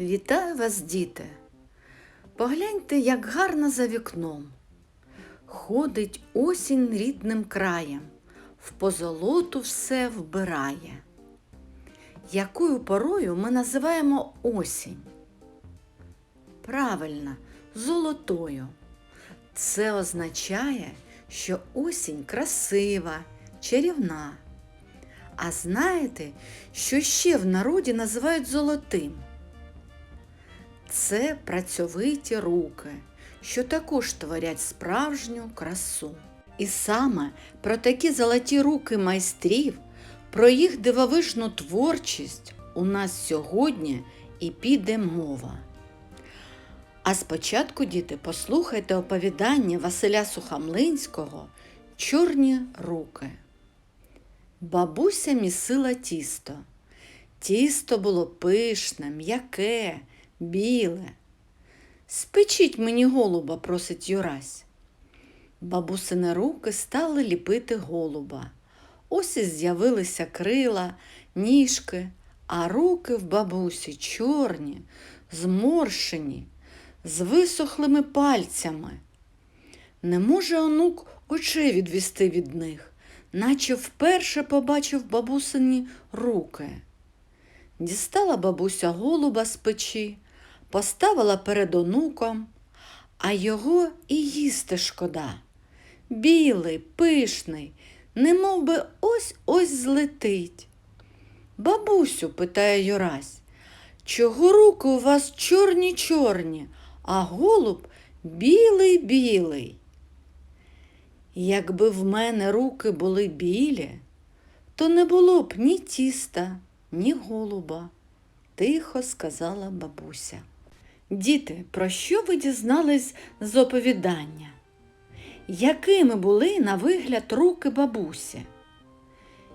Вітаю вас, діти! Погляньте, як гарно за вікном. Ходить осінь рідним краєм, в позолоту все вбирає. Якою порою ми називаємо осінь? Правильно, золотою. Це означає, що осінь красива, чарівна. А знаєте, що ще в народі називають золотим? Це працьовиті руки, що також творять справжню красу. І саме про такі золоті руки майстрів, про їх дивовижну творчість у нас сьогодні і піде мова. А спочатку, діти, послухайте оповідання Василя Сухомлинського Чорні руки. Бабуся місила тісто. Тісто було пишне, м'яке, біле. Спечіть мені голуба, просить Юрась. Бабусини руки стали ліпити голуба. Ось і з'явилися крила, ніжки, а руки в бабусі чорні, зморшені, з висохлими пальцями. Не може онук очей відвести від них, наче вперше побачив бабусині руки. Дістала бабуся голуба з печі, поставила перед онуком, а його і їсти шкода. Білий, пишний, немов би ось ось злетить. Бабусю, питає Юрась, чого руки у вас чорні чорні, а голуб білий білий. Якби в мене руки були білі, то не було б ні тіста, ні голуба, тихо сказала бабуся. Діти, про що ви дізнались з оповідання? Якими були на вигляд руки бабусі?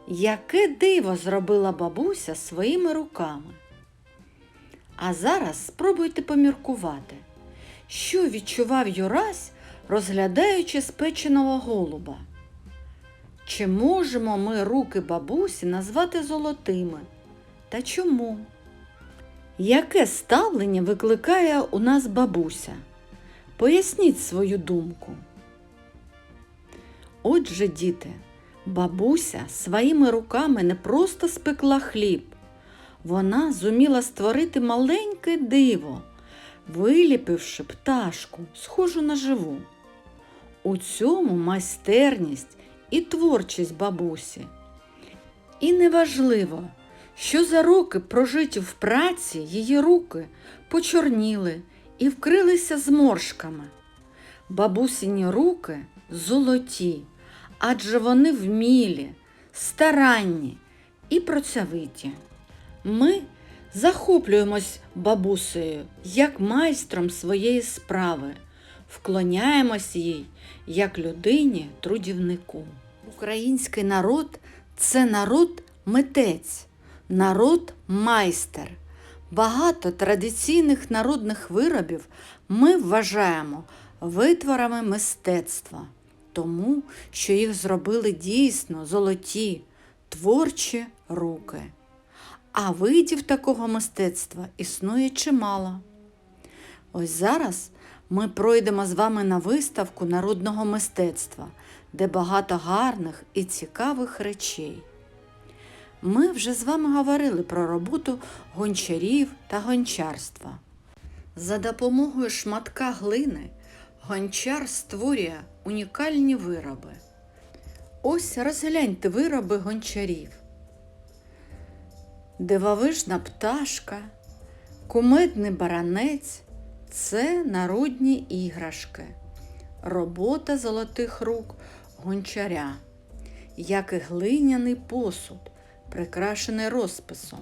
Яке диво зробила бабуся своїми руками? А зараз спробуйте поміркувати, що відчував Юрась, розглядаючи спеченого голуба. Чи можемо ми руки бабусі назвати золотими? Та чому? Яке ставлення викликає у нас бабуся? Поясніть свою думку. Отже, діти, бабуся своїми руками не просто спекла хліб, вона зуміла створити маленьке диво, виліпивши пташку, схожу на живу. У цьому майстерність і творчість бабусі. І неважливо, що за роки прожиті в праці її руки почорніли і вкрилися зморшками. Бабусіні руки золоті, адже вони вмілі, старанні і працьовиті. Ми захоплюємось бабусею як майстром своєї справи, вклоняємось їй як людині трудівнику. Український народ це народ митець, народ майстер. Багато традиційних народних виробів ми вважаємо витворами мистецтва, тому що їх зробили дійсно золоті, творчі руки. А видів такого мистецтва існує чимало. Ось зараз ми пройдемо з вами на виставку народного мистецтва, де багато гарних і цікавих речей. Ми вже з вами говорили про роботу гончарів та гончарства. За допомогою шматка глини гончар створює унікальні вироби. Ось розгляньте вироби гончарів. Дивовижна пташка, кумедний баранець це народні іграшки, робота золотих рук гончаря, як і глиняний посуд, прикрашений розписом.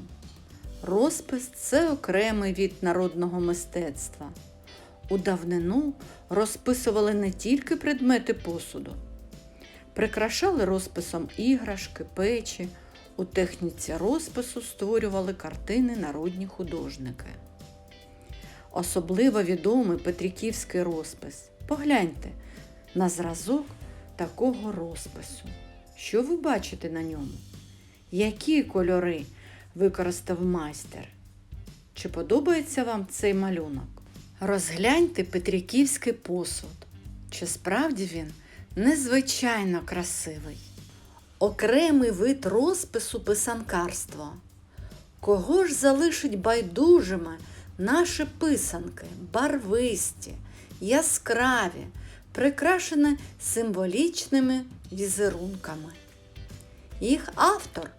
Розпис це окремий від народного мистецтва. У давнину розписували не тільки предмети посуду, прикрашали розписом іграшки, печі. У техніці розпису створювали картини народні художники. Особливо відомий Петриківський розпис. Погляньте на зразок такого розпису. Що ви бачите на ньому? Які кольори використав майстер? Чи подобається вам цей малюнок? Розгляньте петриківський посуд. Чи справді він незвичайно красивий? Окремий вид розпису писанкарство. Кого ж залишить байдужими наші писанки, барвисті, яскраві, прикрашені символічними візерунками? Їх автор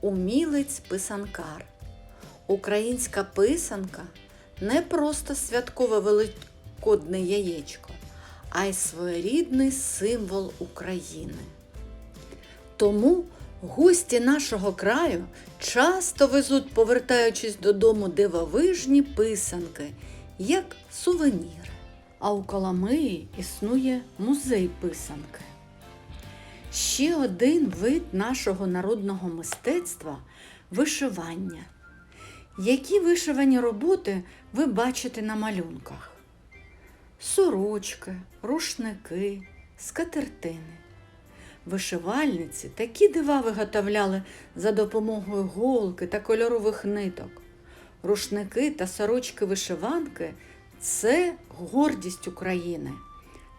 умілець писанкар. Українська писанка не просто святкове великодне яєчко, а й своєрідний символ України. Тому гості нашого краю часто везуть, повертаючись додому, дивовижні писанки, як сувеніри. А у Коломиї існує музей писанки. Ще один вид нашого народного мистецтва вишивання. Які вишивані роботи ви бачите на малюнках? Сорочки, рушники, скатертини. Вишивальниці такі дива виготовляли за допомогою голки та кольорових ниток. Рушники та сорочки вишиванки це гордість України,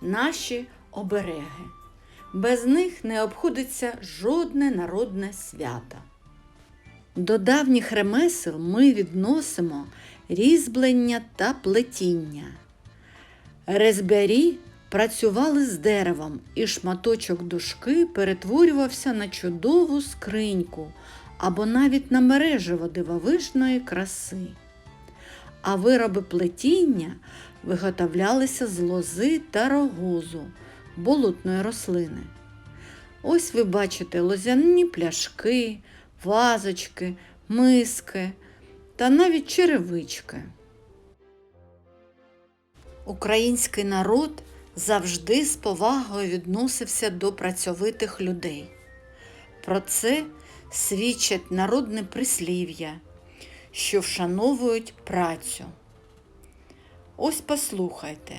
наші обереги. Без них не обходиться жодне народне свято. До давніх ремесел ми відносимо різьблення та плетіння. Резбярі працювали з деревом, і шматочок дошки перетворювався на чудову скриньку або навіть на мережево дивовижної краси. А вироби плетіння виготовлялися з лози та рогозу болотної рослини. Ось ви бачите лозяні пляшки, вазочки, миски та навіть черевички. Український народ завжди з повагою відносився до працьовитих людей. Про це свідчать народне прислів'я, що вшановують працю. Ось послухайте,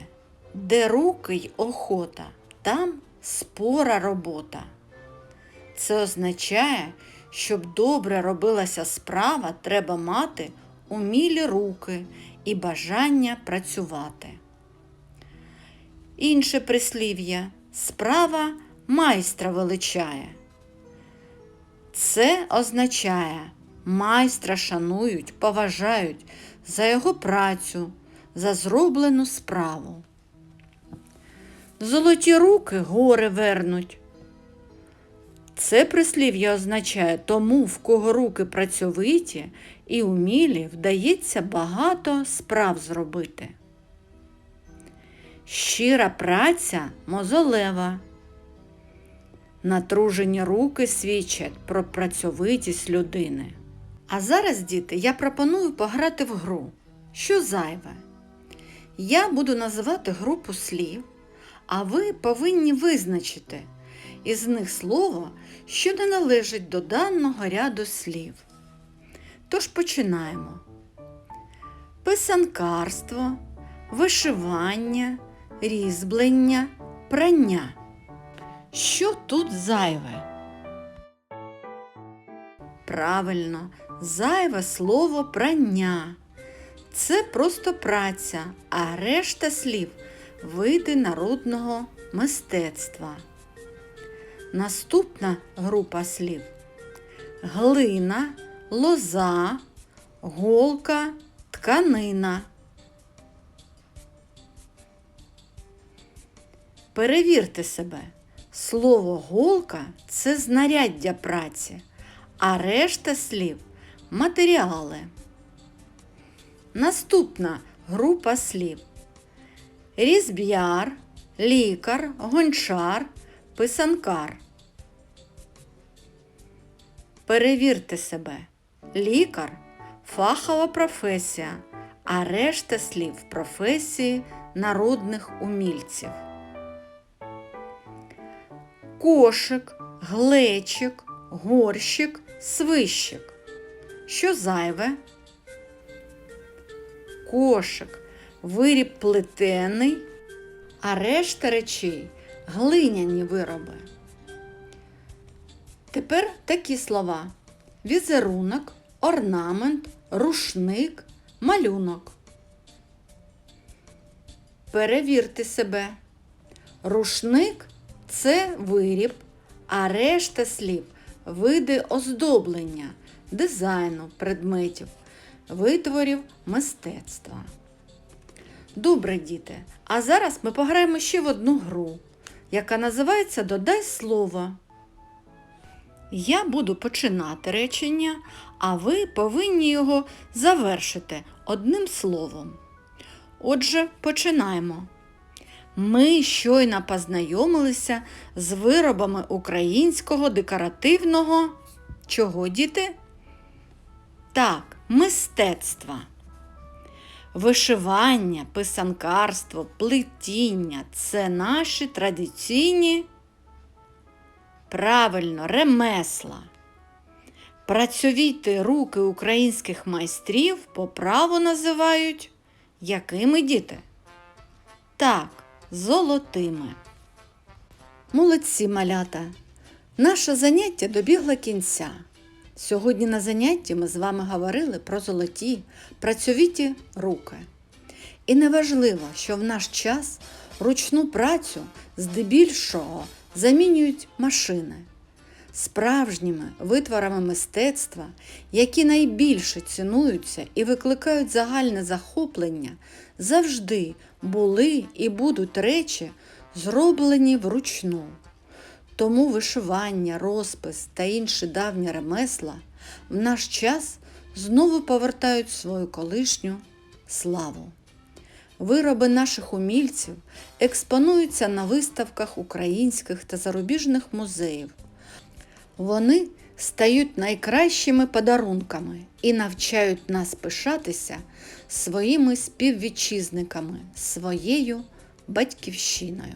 де руки й охота, там спора робота. Це означає, щоб добре робилася справа, треба мати умілі руки і бажання працювати. Інше прислів'я справа майстра величає. Це означає, майстра шанують, поважають за його працю, за зроблену справу. Золоті руки гори вернуть. Це прислів'я означає тому, в кого руки працьовиті і умілі, вдається багато справ зробити. Щира праця мозолева. Натружені руки свідчать про працьовитість людини. А зараз, діти, я пропоную пограти в гру. Що зайве? Я буду називати групу слів, а ви повинні визначити із них слово, що не належить до даного ряду слів. Тож починаємо. Писанкарство, вишивання, різьблення, прання. Що тут зайве? Правильно, зайве слово прання. Це просто праця, а решта слів види народного мистецтва. Наступна група слів глина, лоза, голка, тканина. Перевірте себе. Слово голка це знаряддя праці, а решта слів матеріали. Наступна група слів різб'яр, лікар, гончар, писанкар. Перевірте себе. Лікар фахова професія, а решта слів професії народних умільців. Кошик, глечик, горщик, свищик. Що зайве? Кошик, виріб плетений, а решта речей глиняні вироби. Тепер такі слова: візерунок, орнамент, рушник, малюнок. Перевірте себе. Рушник це виріб, а решта слів види оздоблення, дизайну предметів, витворів мистецтва. Добре, діти. А зараз ми пограємо ще в одну гру, яка називається Додай слово. Я буду починати речення, а ви повинні його завершити одним словом. Отже, починаємо. Ми щойно познайомилися з виробами українського декоративного чого, діти? Так, мистецтва. Вишивання, писанкарство, плетіння це наші традиційні, правильно, ремесла. Працьовіті руки українських майстрів по праву називають якими діти? Так, золотими. Молодці малята. Наше заняття добігло кінця. Сьогодні на занятті ми з вами говорили про золоті, працьовіті руки. І неважливо, що в наш час ручну працю здебільшого замінюють машини. Справжніми витворами мистецтва, які найбільше цінуються і викликають загальне захоплення, завжди були і будуть речі, зроблені вручну. Тому вишивання, розпис та інші давні ремесла в наш час знову повертають свою колишню славу. Вироби наших умільців експонуються на виставках українських та зарубіжних музеїв. Вони стають найкращими подарунками і навчають нас пишатися своїми співвітчизниками, своєю батьківщиною.